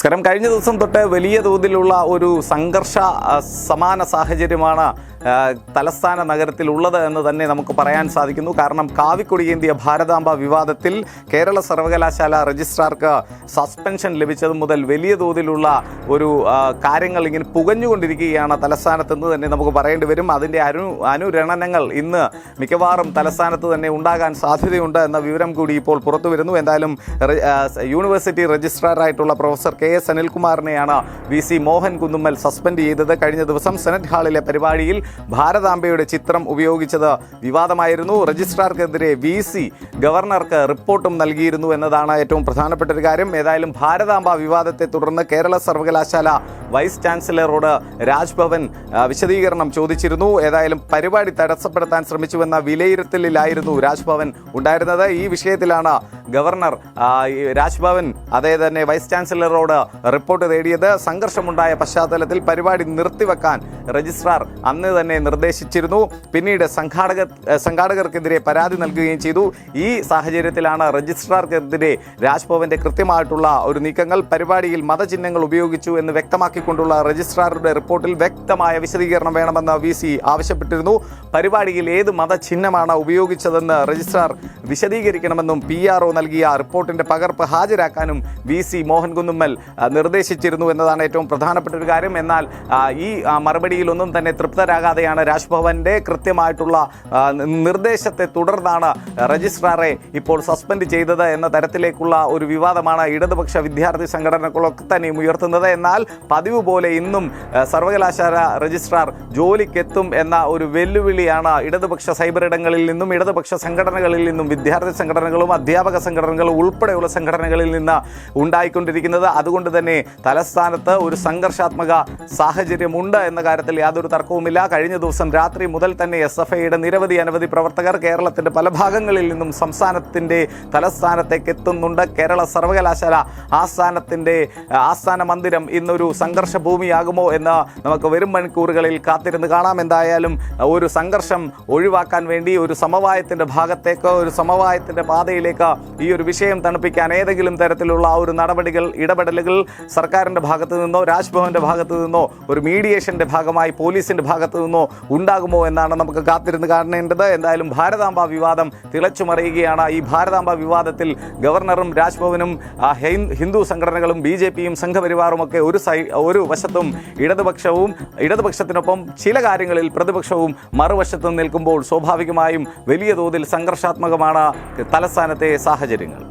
നമസ്കാരം. കഴിഞ്ഞ ദിവസം തൊട്ട് വലിയ തോതിലുള്ള ഒരു സംഘർഷ സമാന സാഹചര്യമാണ് തലസ്ഥാന നഗരത്തിൽ ഉള്ളത് എന്ന് തന്നെ നമുക്ക് പറയാൻ സാധിക്കുന്നു. കാരണം കാവിക്കൊടിയേന്തിയ ഭാരതാംബ വിവാദത്തിൽ കേരള സർവകലാശാല രജിസ്ട്രാർക്ക് സസ്പെൻഷൻ ലഭിച്ചത് മുതൽ വലിയ തോതിലുള്ള ഒരു കാര്യങ്ങൾ ഇങ്ങനെ പുകഞ്ഞുകൊണ്ടിരിക്കുകയാണ് തലസ്ഥാനത്ത് എന്ന് തന്നെ നമുക്ക് പറയേണ്ടി വരും. അതിന്റെ അനു അനുരണനങ്ങൾ ഇന്ന് മിക്കവാറും തലസ്ഥാനത്ത് തന്നെ ഉണ്ടാകാൻ സാധ്യതയുണ്ട് എന്ന വിവരം കൂടി ഇപ്പോൾ പുറത്തു വരുന്നു എന്തായാലും യൂണിവേഴ്സിറ്റി രജിസ്ട്രാറായിട്ടുള്ള professor K. S അനിൽകുമാറിനെയാണ് V C Mohan Kunnummal suspend ചെയ്തത്. കഴിഞ്ഞ ദിവസം സെനറ്റ് ഹാളിലെ പരിപാടിയിൽ ഭാരതാംബയുടെ ചിത്രം ഉപയോഗിച്ചത് വിവാദമായിരുന്നു. രജിസ്ട്രാർക്കെതിരെ വി സി ഗവർണർക്ക് റിപ്പോർട്ടും നൽകിയിരുന്നു എന്നതാണ് ഏറ്റവും പ്രധാനപ്പെട്ട ഒരു കാര്യം. ഏതായാലും ഭാരതാംബ വിവാദത്തെ തുടർന്ന് കേരള സർവകലാശാല വൈസ് ചാൻസലറോട് രാജ്ഭവൻ വിശദീകരണം ചോദിച്ചിരുന്നു. ഏതായാലും പരിപാടി തടസ്സപ്പെടുത്താൻ ശ്രമിച്ചുവെന്ന വിലയിരുത്തലിലായിരുന്നു രാജ്ഭവൻ ഉണ്ടായിരുന്നത്. ഈ വിഷയത്തിലാണ് ഗവർണർ രാജ്ഭവൻ അതേ തന്നെ വൈസ് ചാൻസലറോട് റിപ്പോർട്ട് തേടിയത്. സംഘർഷമുണ്ടായ പശ്ചാത്തലത്തിൽ പരിപാടി നിർത്തിവെക്കാൻ രജിസ്ട്രാർ അന്ന് തന്നെ നിർദ്ദേശിച്ചിരുന്നു. പിന്നീട് സംഘാടക സംഘാടകർക്കെതിരെ പരാതി നൽകുകയും ചെയ്തു. ഈ സാഹചര്യത്തിലാണ് രജിസ്ട്രാർക്കെതിരെ രാജ്ഭവന്റെ കൃത്യമായിട്ടുള്ള ഒരു നീക്കങ്ങൾ. പരിപാടിയിൽ മതചിഹ്നങ്ങൾ ഉപയോഗിച്ചു എന്ന് വ്യക്തമാക്കിക്കൊണ്ടുള്ള രജിസ്ട്രാറുടെ റിപ്പോർട്ടിൽ വ്യക്തമായ വിശദീകരണം വേണമെന്ന് വി ആവശ്യപ്പെട്ടിരുന്നു. പരിപാടിയിൽ ഏത് മതചിഹ്നമാണ് ഉപയോഗിച്ചതെന്ന് രജിസ്ട്രാർ വിശദീകരിക്കണമെന്നും പി ആർ ഒ നൽകിയ റിപ്പോർട്ടിന്റെ പകർപ്പ് ഹാജരാക്കാനും വി സി മോഹൻ കുന്നുമ്മൽ നിർദ്ദേശിച്ചിരുന്നു എന്നതാണ് ഏറ്റവും പ്രധാനപ്പെട്ട ഒരു കാര്യം. എന്നാൽ ഈ മറുപടിയിലൊന്നും തന്നെ തൃപ്തരാകാതെയാണ് രാജ്ഭവന്റെ കൃത്യമായിട്ടുള്ള നിർദ്ദേശത്തെ തുടർന്നാണ് രജിസ്ട്രാറെ ഇപ്പോൾ സസ്പെൻഡ് ചെയ്തത് എന്ന തരത്തിലേക്കുള്ള ഒരു വിവാദമാണ് ഇടതുപക്ഷ വിദ്യാർത്ഥി സംഘടനകളൊക്കെ തന്നെയും ഉയർത്തുന്നത്. എന്നാൽ പതിവ് പോലെ ഇന്നും സർവകലാശാല രജിസ്ട്രാർ ജോലിക്കെത്തും എന്ന ഒരു വെല്ലുവിളിയാണ് ഇടതുപക്ഷ സൈബർ ഇടങ്ങളിൽ നിന്നും ഇടതുപക്ഷ സംഘടനകളിൽ നിന്നും വിദ്യാർത്ഥി സംഘടനകളും അധ്യാപക സംഘടനകളും ഉൾപ്പെടെയുള്ള സംഘടനകളിൽ നിന്ന് ഉണ്ടായിക്കൊണ്ടിരിക്കുന്നത്. അതുകൊണ്ട് തന്നെ തലസ്ഥാനത്ത് ഒരു സംഘർഷാത്മക സാഹചര്യമുണ്ട് എന്ന കാര്യത്തിൽ യാതൊരു തർക്കവുമില്ല. കഴിഞ്ഞ ദിവസം രാത്രി മുതൽ തന്നെ എസ് എഫ് ഐയുടെ നിരവധി അനവധി പ്രവർത്തകർ കേരളത്തിന്റെ പല ഭാഗങ്ങളിൽ നിന്നും സംസ്ഥാനത്തിന്റെ തലസ്ഥാനത്തേക്ക് എത്തുന്നുണ്ട്. കേരള സർവകലാശാല ആസ്ഥാനത്തിന്റെ ആസ്ഥാന മന്ദിരം ഇന്നൊരു സംഘർഷ ഭൂമിയാകുമോ എന്ന് നമുക്ക് വരും മണിക്കൂറുകളിൽ കാത്തിരുന്ന് കാണാം. എന്തായാലും ഒരു സംഘർഷം ഒഴിവാക്കാൻ വേണ്ടി ഒരു സമവായത്തിന്റെ ഭാഗത്തേക്കോ ഒരു സമവായത്തിന്റെ പാതയിലേക്ക് ഈ ഒരു വിഷയം തണുപ്പിക്കാൻ ഏതെങ്കിലും തരത്തിലുള്ള ആ ഒരു നടപടികൾ ഇടപെടലുകൾ സർക്കാരിന്റെ ഭാഗത്തു നിന്നോ രാജ്ഭവന്റെ ഭാഗത്തു നിന്നോ ഒരു മീഡിയേഷന്റെ ഭാഗമായി പോലീസിന്റെ ഭാഗത്തു നിന്നോ ഉണ്ടാകുമോ എന്നാണ് നമുക്ക് കാത്തിരുന്ന് കാണേണ്ടത്. എന്തായാലും ഭാരതാംബ വിവാദം തിളച്ചുമറിയുകയാണ്. ഈ ഭാരതാംബ വിവാദത്തിൽ ഗവർണറും രാജ്ഭവനും ഹിന്ദു സംഘടനകളും ബി ജെ പിയും സംഘപരിവാറും ഒക്കെ ഒരു സൈ ഒരു വശത്തും ഇടതുപക്ഷവും ഇടതുപക്ഷത്തിനൊപ്പം ചില കാര്യങ്ങളിൽ പ്രതിപക്ഷവും മറുവശത്തും നിൽക്കുമ്പോൾ സ്വാഭാവികമായും വലിയ തോതിൽ സംഘർഷാത്മകമാണ് തലസ്ഥാനത്തെ സാഹചര്യങ്ങൾ.